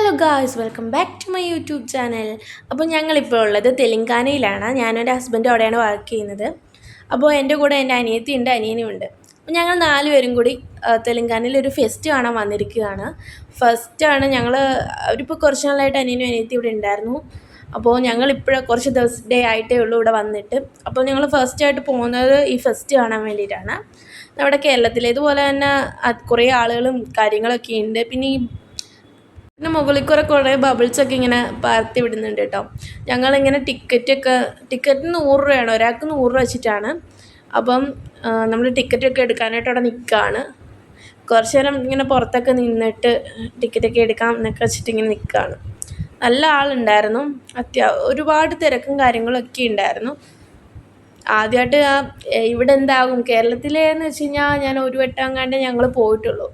Hello guys welcome back to my YouTube channel അപ്പോൾ ഞങ്ങളിപ്പോൾ ഉള്ളത് തെലങ്കാനയിലാണ്. ഞാനും എന്റെ ഹസ്ബൻഡും അവിടെയാണ് വർക്ക് ചെയ്യുന്നത്. അപ്പോൾ എന്റെ കൂടെ എന്റെ അനിയത്തി ഉണ്ട് അനിയനും ഉണ്ട്. അപ്പോൾ ഞങ്ങൾ നാലുപേരും കൂടി തെലങ്കാനയിൽ ഒരു ഫെസ്റ്റ് കാണാൻ വന്നിരിക്കുകയാണ്. ഫസ്റ്റാണ് ഞങ്ങൾ അവരിപ്പോൾ കുറച്ച് നാളായിട്ട് അനിയനും അനിയത്തി ഇവിടെ ഉണ്ടായിരുന്നു. അപ്പോൾ ഞങ്ങൾ ഇപ്പോഴും കുറച്ച് ദിവസം ഡേ ആയിട്ടേ ഉള്ളൂ ഇവിടെ വന്നിട്ട്. അപ്പോൾ ഞങ്ങൾ ഫസ്റ്റ് ആയിട്ട് പോകുന്നത് ഈ ഫെസ്റ്റ് കാണാൻ വേണ്ടിയിട്ടാണ്. നമ്മുടെ കേരളത്തിൽ ഇതുപോലെ തന്നെ കുറേ ആളുകളും കാര്യങ്ങളൊക്കെ ഉണ്ട്. പിന്നെ ഈ പിന്നെ മുകളിൽ കുറെ കുറേ ബബിൾസ് ഒക്കെ ഇങ്ങനെ പരത്തി വിടുന്നുണ്ട് കേട്ടോ. ഞങ്ങളിങ്ങനെ ടിക്കറ്റൊക്കെ ടിക്കറ്റ് നൂറ് രൂപയാണ്. ഒരാൾക്ക് നൂറ് രൂപ വെച്ചിട്ടാണ്. അപ്പം നമ്മൾ ടിക്കറ്റൊക്കെ എടുക്കാനായിട്ട് അവിടെ നിൽക്കുകയാണ് കുറച്ച് നേരം ഇങ്ങനെ പുറത്തൊക്കെ നിന്നിട്ട് ടിക്കറ്റൊക്കെ എടുക്കാം എന്നൊക്കെ വെച്ചിട്ട് ഇങ്ങനെ നിൽക്കുകയാണ് നല്ല ആളുണ്ടായിരുന്നു. അത്യാ ഒരുപാട് തിരക്കും കാര്യങ്ങളൊക്കെ ഉണ്ടായിരുന്നു. ആദ്യമായിട്ട് ആ ഇവിടെ എന്താകും? കേരളത്തിലേന്ന് വെച്ച് കഴിഞ്ഞാൽ ഞാൻ ഒരു വട്ടം കണ്ടേ ഞങ്ങൾ പോയിട്ടുള്ളൂ.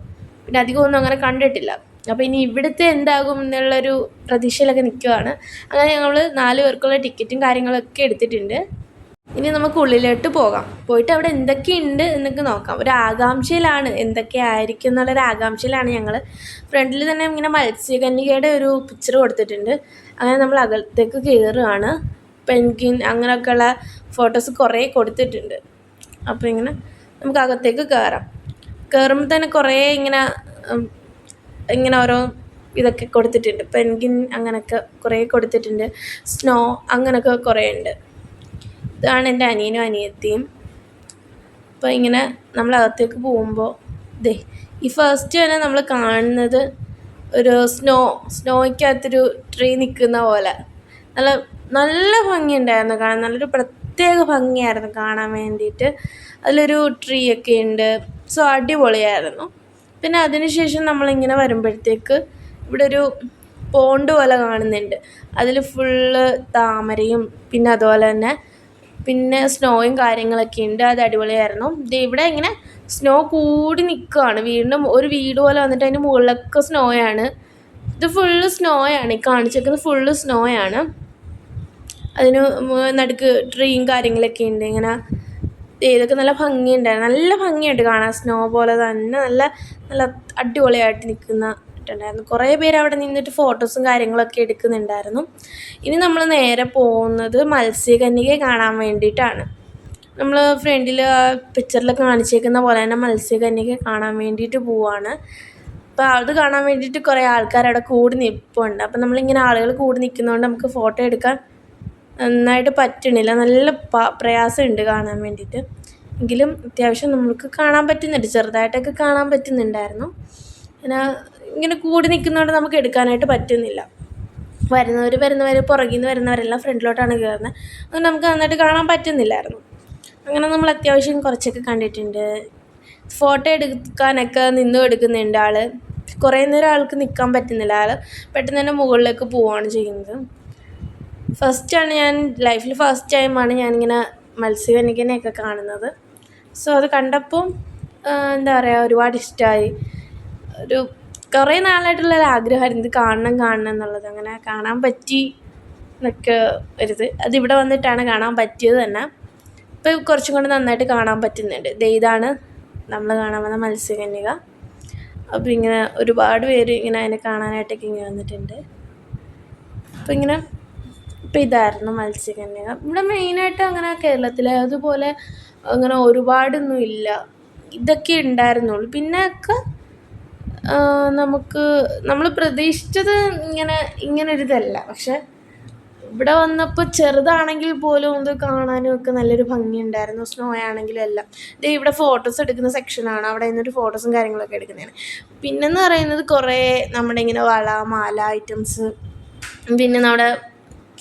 പിന്നെ അധികമൊന്നും അങ്ങനെ കണ്ടിട്ടില്ല. അപ്പോൾ ഇനി ഇവിടുത്തെ എന്താകും എന്നുള്ളൊരു പ്രതീക്ഷയിലൊക്കെ നിൽക്കുവാണ് അങ്ങനെ ഞങ്ങൾ നാല് പേർക്കുള്ള ടിക്കറ്റും കാര്യങ്ങളൊക്കെ എടുത്തിട്ടുണ്ട്. ഇനി നമുക്ക് ഉള്ളിലോട്ട് പോകാം. പോയിട്ട് അവിടെ എന്തൊക്കെയുണ്ട് എന്നൊക്കെ നോക്കാം. ഒരു ആകാംക്ഷയിലാണ് എന്തൊക്കെ ആയിരിക്കും എന്നുള്ളൊരു ആകാംക്ഷയിലാണ് ഞങ്ങൾ ഫ്രണ്ടിൽ തന്നെ ഇങ്ങനെ മത്സ്യകന്യകയുടെ ഒരു പിക്ചർ കൊടുത്തിട്ടുണ്ട്. അങ്ങനെ നമ്മൾ അകത്തേക്ക് കയറുകയാണ് പെൻഗിൻ അങ്ങനെയൊക്കെയുള്ള ഫോട്ടോസ് കുറേ കൊടുത്തിട്ടുണ്ട്. അപ്പോൾ ഇങ്ങനെ നമുക്ക് അകത്തേക്ക് കയറാം കയറുമ്പോൾ തന്നെ കുറേ ഇങ്ങനെ ഇങ്ങനെ ഓരോ ഇതൊക്കെ കൊടുത്തിട്ടുണ്ട്. പെൻഗിൻ അങ്ങനെയൊക്കെ കുറേ കൊടുത്തിട്ടുണ്ട്. സ്നോ അങ്ങനെയൊക്കെ കുറേ ഉണ്ട് ഇതാണ് എന്റെ അനിയനും അനിയത്തിയും. അപ്പോൾ ഇങ്ങനെ നമ്മൾ അകത്തേക്ക് പോകുമ്പോൾ ദേ ഈ ഫസ്റ്റ് തന്നെ നമ്മൾ കാണുന്നത് ഒരു സ്നോ സ്നോയ്ക്കകത്തൊരു ട്രീ നിൽക്കുന്ന പോലെ. നല്ല നല്ല ഭംഗിയുണ്ടായിരുന്നു കാണാൻ. നല്ലൊരു പ്രത്യേക ഭംഗിയായിരുന്നു കാണാൻ വേണ്ടിയിട്ട്. അതിലൊരു ട്രീ ഒക്കെ ഉണ്ട്. സോ അടിപൊളിയായിരുന്നു. പിന്നെ അതിനുശേഷം നമ്മളിങ്ങനെ വരുമ്പോഴത്തേക്ക് ഇവിടെ ഒരു പോണ്ട് പോലെ കാണുന്നുണ്ട്. അതിൽ ഫുള്ള് താമരയും പിന്നെ അതുപോലെ തന്നെ പിന്നെ സ്നോയും കാര്യങ്ങളൊക്കെ ഉണ്ട്. അത് അടിപൊളിയായിരുന്നു. ദേ ഇവിടെ ഇങ്ങനെ സ്നോ കൂടി നിൽക്കുകയാണ് വീണ്ടും ഒരു വീട് പോലെ വന്നിട്ട് അതിന്റെ മുകളിലൊക്കെ സ്നോയാണ് ഇത് ഫുള്ള് സ്നോയാണ് ഈ കാണിച്ചേക്കുന്നത് ഫുള്ള് സ്നോയാണ് അതിന് നടുക്ക് ട്രീയും കാര്യങ്ങളൊക്കെ ഉണ്ട്. ഇങ്ങനെ ഇതൊക്കെ നല്ല ഭംഗിയുണ്ടായിരുന്നു നല്ല ഭംഗിയായിട്ട് കാണാൻ. സ്നോ പോലെ തന്നെ നല്ല നല്ല അടിപൊളിയായിട്ട് നിൽക്കുന്ന ായിരുന്നു കുറേ പേര് അവിടെ നിന്നിട്ട് ഫോട്ടോസും കാര്യങ്ങളൊക്കെ എടുക്കുന്നുണ്ടായിരുന്നു. ഇനി നമ്മൾ നേരെ പോകുന്നത് മത്സ്യകന്യകയെ കാണാൻ വേണ്ടിയിട്ടാണ്. നമ്മൾ ഫ്രണ്ടിൽ പിക്ചറിൽ കാണിച്ചേക്കുന്ന പോലെ തന്നെ മത്സ്യകന്യകയെ കാണാൻ വേണ്ടിയിട്ട് പോവാണ്. അപ്പോൾ അത് കാണാൻ വേണ്ടിയിട്ട് കുറേ ആൾക്കാർ അവിടെ കൂടി നിൽപ്പുണ്ട് അപ്പം നമ്മളിങ്ങനെ ആളുകൾ കൂടി നിൽക്കുന്നതുകൊണ്ട് നമുക്ക് ഫോട്ടോ എടുക്കാൻ നന്നായിട്ട് പറ്റണില്ല. നല്ല പ്രയാസമുണ്ട് കാണാൻ വേണ്ടിയിട്ട്. എങ്കിലും അത്യാവശ്യം നമുക്ക് കാണാൻ പറ്റുന്നുണ്ട്. ചെറുതായിട്ടൊക്കെ കാണാൻ പറ്റുന്നുണ്ടായിരുന്നു. പിന്നെ ഇങ്ങനെ കൂടി നിൽക്കുന്നതുകൊണ്ട് നമുക്ക് എടുക്കാനായിട്ട് പറ്റുന്നില്ല. വരുന്നവർ വരുന്നവർ പുറകിൽ നിന്ന് വരുന്നവരെല്ലാം ഫ്രണ്ടിലോട്ടാണ് കയറുന്നത്. അതുകൊണ്ട് നമുക്ക് നന്നായിട്ട് കാണാൻ പറ്റുന്നില്ലായിരുന്നു. അങ്ങനെ നമ്മൾ അത്യാവശ്യം കുറച്ചൊക്കെ കണ്ടിട്ടുണ്ട്. ഫോട്ടോ എടുക്കാനൊക്കെ നിന്നും എടുക്കുന്നുണ്ട് ആൾ കുറേ നേരം ആൾക്ക് നിൽക്കാൻ പറ്റുന്നില്ല. ആൾ പെട്ടെന്ന് തന്നെ മുകളിലേക്ക് പോവുകയാണ് ചെയ്യുന്നത്. ഫസ്റ്റാണ് ഞാൻ ലൈഫിൽ ഫസ്റ്റ് ടൈമാണ് ഞാനിങ്ങനെ മത്സ്യബന്ധനയൊക്കെ കാണുന്നത്. സോ അത് കണ്ടപ്പോൾ എന്താ പറയുക ഒരുപാട് ഇഷ്ടമായി ഒരു കുറേ നാളായിട്ടുള്ള ഒരു ആഗ്രഹമായിരുന്നു ഇത് കാണണം കാണണം എന്നുള്ളത്. അങ്ങനെ കാണാൻ പറ്റി എന്നൊക്കെ ഒരിത്. അതിവിടെ വന്നിട്ടാണ് കാണാൻ പറ്റിയത് തന്നെ. ഇപ്പോൾ കുറച്ചും കൂടെ നന്നായിട്ട് കാണാൻ പറ്റുന്നുണ്ട്. ഇതാണ് നമ്മൾ കാണാൻ വന്ന മത്സ്യകന്യക. അപ്പോൾ ഇങ്ങനെ ഒരുപാട് പേര് ഇങ്ങനെ അതിനെ കാണാനായിട്ടൊക്കെ ഇങ്ങനെ വന്നിട്ടുണ്ട്. അപ്പോൾ ഇങ്ങനെ ഇപ്പം ഇതായിരുന്നു മത്സ്യകന്യക ഇവിടെ മെയിനായിട്ട് അങ്ങനെ കേരളത്തിൽ അതുപോലെ അങ്ങനെ ഒരുപാടൊന്നും ഇല്ല. ഇതൊക്കെ ഉണ്ടായിരുന്നുള്ളൂ. പിന്നെ ഒക്കെ നമുക്ക് നമ്മൾ പ്രതീക്ഷിച്ചത് ഇങ്ങനെ ഇങ്ങനൊരിതല്ല പക്ഷെ ഇവിടെ വന്നപ്പോൾ ചെറുതാണെങ്കിൽ പോലും ഇത് കാണാനും ഒക്കെ നല്ലൊരു ഭംഗിയുണ്ടായിരുന്നു സ്നോ ആണെങ്കിലും എല്ലാം. ദേ ഇവിടെ ഫോട്ടോസ് എടുക്കുന്ന സെക്ഷനാണ് അവിടെ നിന്നൊരു ഫോട്ടോസും കാര്യങ്ങളൊക്കെ എടുക്കുന്നതാണ്. പിന്നെന്ന് പറയുന്നത് കുറേ നമ്മുടെ ഇങ്ങനെ വള മാല ഐറ്റംസ് പിന്നെ നമ്മുടെ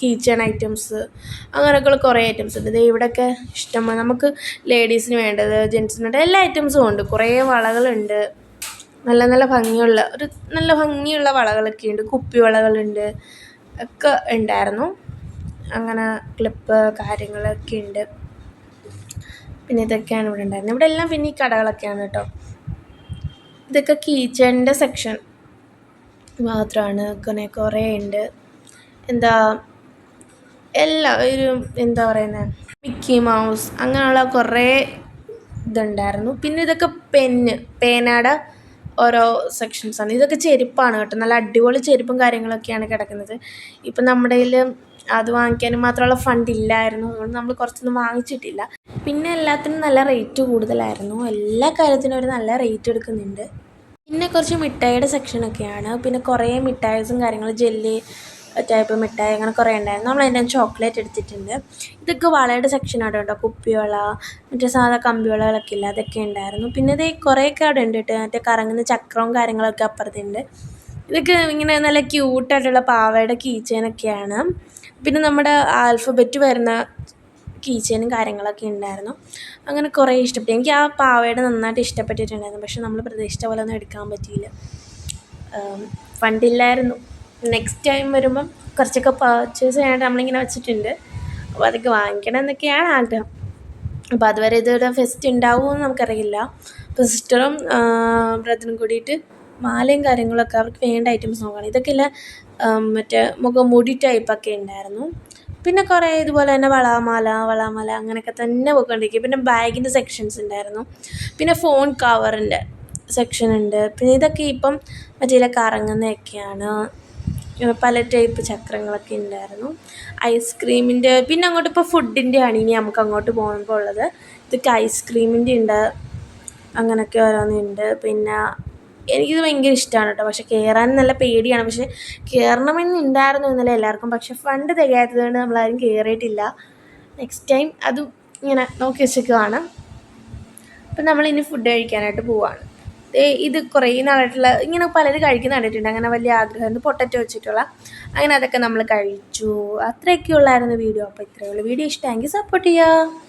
കീച്ചൺ ഐറ്റംസ് അങ്ങനെയൊക്കെയുള്ള കുറേ ഐറ്റംസ് ഉണ്ട്. ഇവിടെയൊക്കെ ഇഷ്ടമാണ് നമുക്ക് ലേഡീസിന് വേണ്ടത് ജെൻസിന് വേണ്ടത് എല്ലാ ഐറ്റംസും ഉണ്ട്. കുറേ വളകളുണ്ട്. നല്ല നല്ല ഭംഗിയുള്ള ഒരു നല്ല ഭംഗിയുള്ള വളകളൊക്കെ ഉണ്ട്. കുപ്പി വളകളുണ്ട്. ഒക്കെ ഉണ്ടായിരുന്നു. അങ്ങനെ ക്ലിപ്പ് കാര്യങ്ങളൊക്കെ ഉണ്ട്. പിന്നെ ഇതൊക്കെയാണ് ഇവിടെ ഉണ്ടായിരുന്നത്. ഇവിടെ എല്ലാം പിന്നെ ഈ കടകളൊക്കെയാണ് കേട്ടോ. ഇതൊക്കെ കീച്ചണിന്റെ സെക്ഷൻ മാത്രമാണ്. അങ്ങനെ കുറേ ഉണ്ട്. എന്താ എല്ലാ ഒരു എന്താ പറയുന്നത് മിക്കി മൗസ് അങ്ങനെയുള്ള കുറേ ഇതുണ്ടായിരുന്നു. പിന്നെ ഇതൊക്കെ പെന്ന് പേനയുടെ ഓരോ സെക്ഷൻസാണ് ഇതൊക്കെ ചെരുപ്പാണ് കേട്ടോ. നല്ല അടിപൊളി ചെരുപ്പും കാര്യങ്ങളൊക്കെയാണ് കിടക്കുന്നത്. ഇപ്പം നമ്മുടെ കയ്യിൽ അത് വാങ്ങിക്കാനും മാത്രമുള്ള ഫണ്ട് ഇല്ലായിരുന്നു. അതുകൊണ്ട് നമ്മൾ കുറച്ചൊന്നും വാങ്ങിച്ചിട്ടില്ല. പിന്നെ എല്ലാത്തിനും നല്ല റേറ്റ് കൂടുതലായിരുന്നു. എല്ലാ കാര്യത്തിനും ഒരു നല്ല റേറ്റ് എടുക്കുന്നുണ്ട്. പിന്നെ കുറച്ച് മിഠായിയുടെ സെക്ഷനൊക്കെയാണ് പിന്നെ കുറേ മിഠായിസും കാര്യങ്ങളും ജെല്ലി ടൈപ്പ് മിഠായി അങ്ങനെ കുറേ ഉണ്ടായിരുന്നു. നമ്മൾ അതിന്റെ ചോക്ലേറ്റ് എടുത്തിട്ടുണ്ട്. ഇതൊക്കെ വളയുടെ സെക്ഷനാണ് കേട്ടോ കുപ്പിവള മറ്റേ സാധാ കമ്പിവളകളൊക്കെ ഇല്ല? അതൊക്കെ ഉണ്ടായിരുന്നു. പിന്നെ ഇത് കുറേയൊക്കെ അവിടെ ഉണ്ട് കേട്ടോ. മറ്റേ കറങ്ങുന്ന ചക്രവും കാര്യങ്ങളൊക്കെ അപ്പുറത്തുണ്ട്. ഇതൊക്കെ ഇങ്ങനെ നല്ല ക്യൂട്ടായിട്ടുള്ള പാവയുടെ കീച്ചേനൊക്കെയാണ് പിന്നെ നമ്മുടെ ആൽഫബറ്റ് വരുന്ന കീച്ചേനും കാര്യങ്ങളൊക്കെ ഉണ്ടായിരുന്നു. അങ്ങനെ കുറേ ഇഷ്ടപ്പെട്ടു. എനിക്ക് ആ പാവയുടെ നന്നായിട്ട് ഇഷ്ടപ്പെട്ടിട്ടുണ്ടായിരുന്നു. പക്ഷെ നമ്മൾ പ്രതീക്ഷിച്ച പോലെ ഒന്നും എടുക്കാൻ പറ്റിയില്ല. ഫണ്ടില്ലായിരുന്നു നെക്സ്റ്റ് ടൈം വരുമ്പം കുറച്ചൊക്കെ പർച്ചേസ് ചെയ്യാനായിട്ട് നമ്മളിങ്ങനെ വെച്ചിട്ടുണ്ട്. അപ്പോൾ അതൊക്കെ വാങ്ങിക്കണം എന്നൊക്കെയാണ് ആഗ്രഹം. അപ്പോൾ അതുവരെ ഇതുവരെ ഫെസ്റ്റ് ഉണ്ടാവുമെന്ന് നമുക്കറിയില്ല. അപ്പോൾ സിസ്റ്ററും ബ്രദറും കൂടിയിട്ട് മാലയും കാര്യങ്ങളൊക്കെ അവർക്ക് വേണ്ട ഐറ്റംസ് നോക്കണം. ഇതൊക്കെ ഇല്ല മറ്റേ മുഖംമൂടി ടൈപ്പൊക്കെ ഉണ്ടായിരുന്നു പിന്നെ കുറേ ഇതുപോലെ തന്നെ വളാമാല വളാമാല അങ്ങനെയൊക്കെ തന്നെ പോയിക്കൊണ്ടിരിക്കും പിന്നെ ബാഗിന്റെ സെക്ഷൻസ് ഉണ്ടായിരുന്നു പിന്നെ ഫോൺ കവറിന്റെ സെക്ഷൻ ഉണ്ട് പിന്നെ ഇതൊക്കെ ഇപ്പം മറ്റേ കറങ്ങുന്നതൊക്കെയാണ് പല ടൈപ്പ് ചക്രങ്ങളൊക്കെ ഉണ്ടായിരുന്നു ഐസ്ക്രീമിന്റെ പിന്നെ അങ്ങോട്ട് ഇപ്പോൾ ഫുഡിന്റെ ആണ് ഇനി നമുക്ക് അങ്ങോട്ട് പോകുമ്പോൾ ഉള്ളത്. ഇതൊക്കെ ഐസ്ക്രീമിന്റെ ഉണ്ട് അങ്ങനെയൊക്കെ ഓരോന്നുണ്ട് പിന്നെ എനിക്കിത് ഭയങ്കര ഇഷ്ടമാണ് കേട്ടോ പക്ഷെ കയറാൻ നല്ല പേടിയാണ്. പക്ഷെ കയറണമെന്നുണ്ടായിരുന്നു എന്നല്ല എല്ലാവർക്കും പക്ഷെ ഫണ്ട് തികയാത്തത് കൊണ്ട് നമ്മളാരും കയറിയിട്ടില്ല നെക്സ്റ്റ് ടൈം അതും ഇങ്ങനെ നോക്കി വെച്ചേക്കുവാണ് അപ്പം നമ്മളിനി ഫുഡ് കഴിക്കാനായിട്ട് പോവാണ്. ഇത് കുറേ നാളായിട്ടുള്ള ഇങ്ങനെ പലരും കഴിക്കുന്ന കണ്ടിട്ടുണ്ട്. അങ്ങനെ വലിയ ആഗ്രഹം പൊട്ടറ്റോ വെച്ചിട്ടുള്ള. അങ്ങനെ അതൊക്കെ നമ്മൾ കഴിച്ചു. അത്രയൊക്കെ ഉള്ളായിരുന്നു വീഡിയോ. അപ്പോൾ ഇത്രയേ ഉള്ളൂ. വീഡിയോ ഇഷ്ടമെങ്കിൽ സപ്പോർട്ട് ചെയ്യുക